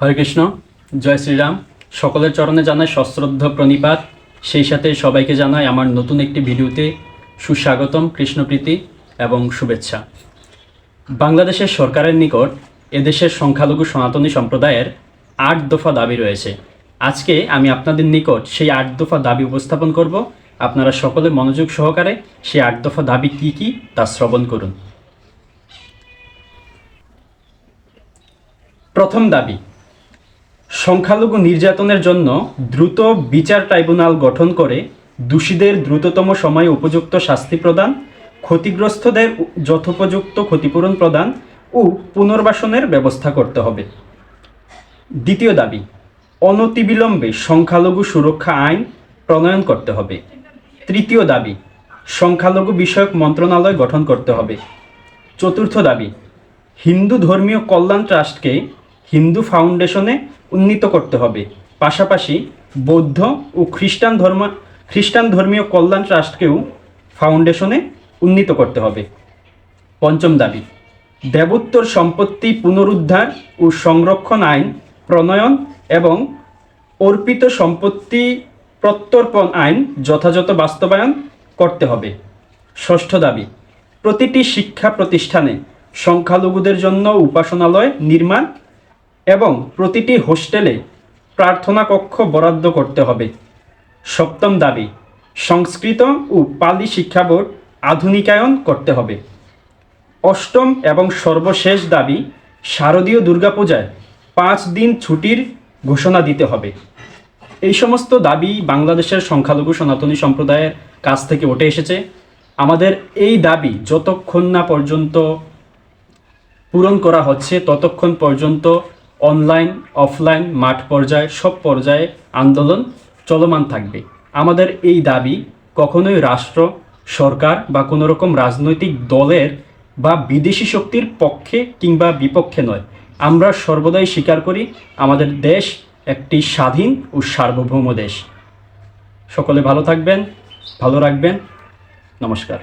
হরে কৃষ্ণ, জয় শ্রীরাম। সকলের চরণে জানায় সশ্রদ্ধ প্রণিপাত। সেই সাথে সবাইকে জানায় আমার নতুন একটি ভিডিওতে সুস্বাগতম কৃষ্ণপ্রীতি এবং শুভেচ্ছা। বাংলাদেশের সরকারের নিকট এদেশের সংখ্যালঘু সনাতনী সম্প্রদায়ের আট দফা দাবি রয়েছে। আজকে আমি আপনাদের নিকট সেই আট দফা দাবি উপস্থাপন করব। আপনারা সকলে মনোযোগ সহকারে সেই আট দফা দাবি কি কি তা শ্রবণ করুন। প্রথম দাবি সংখ্যালঘু নির্যাতনের জন্য দ্রুত বিচার ট্রাইব্যুনাল গঠন করে দোষীদের দ্রুততম সময়ে উপযুক্ত শাস্তি প্রদান, ক্ষতিগ্রস্তদের যথোপযুক্ত ক্ষতিপূরণ প্রদান ও পুনর্বাসনের ব্যবস্থা করতে হবে। দ্বিতীয় দাবি, অনতিবিলম্বে সংখ্যালঘু সুরক্ষা আইন প্রণয়ন করতে হবে। তৃতীয় দাবি, সংখ্যালঘু বিষয়ক মন্ত্রণালয় গঠন করতে হবে। চতুর্থ দাবি, হিন্দু ধর্মীয় কল্যাণ ট্রাস্টকে হিন্দু ফাউন্ডেশনে উন্নীত করতে হবে। পাশাপাশি বৌদ্ধ ও খ্রিস্টান ধর্ম, খ্রিস্টান ধর্মীয় কল্যাণ ট্রাস্টকেও ফাউন্ডেশনে উন্নীত করতে হবে। পঞ্চম দাবি, দেবোত্তর সম্পত্তি পুনরুদ্ধার ও সংরক্ষণ আইন প্রণয়ন এবং অর্পিত সম্পত্তি প্রত্যর্পণ আইন যথাযথ বাস্তবায়ন করতে হবে। ষষ্ঠ দাবি, প্রতিটি শিক্ষা প্রতিষ্ঠানে সংখ্যালঘুদের জন্য উপাসনালয় নির্মাণ এবং প্রতিটি হোস্টেলে প্রার্থনা কক্ষ বরাদ্দ করতে হবে। সপ্তম দাবি, সংস্কৃত ও পালি শিক্ষা বোর্ড আধুনিকায়ন করতে হবে। অষ্টম এবং সর্বশেষ দাবি, শারদীয় দুর্গাপূজায় পাঁচ দিন ছুটির ঘোষণা দিতে হবে। এই সমস্ত দাবি বাংলাদেশের সংখ্যালঘু সনাতনী সম্প্রদায়ের কাছ থেকে উঠে এসেছে। আমাদের এই দাবি যতক্ষণ না পর্যন্ত পূরণ করা হচ্ছে, ততক্ষণ পর্যন্ত অনলাইন অফলাইন মাঠ পর্যায়ে, সব পর্যায়ে আন্দোলন চলমান থাকবে। আমাদের এই দাবি কখনোই রাষ্ট্র, সরকার বা কোনো রকম রাজনৈতিক দলের বা বিদেশি শক্তির পক্ষে কিংবা বিপক্ষে নয়। আমরা সর্বদাই স্বীকার করি, আমাদের দেশ একটি স্বাধীন ও সার্বভৌম দেশ। সকলে ভালো থাকবেন, ভালো রাখবেন। নমস্কার।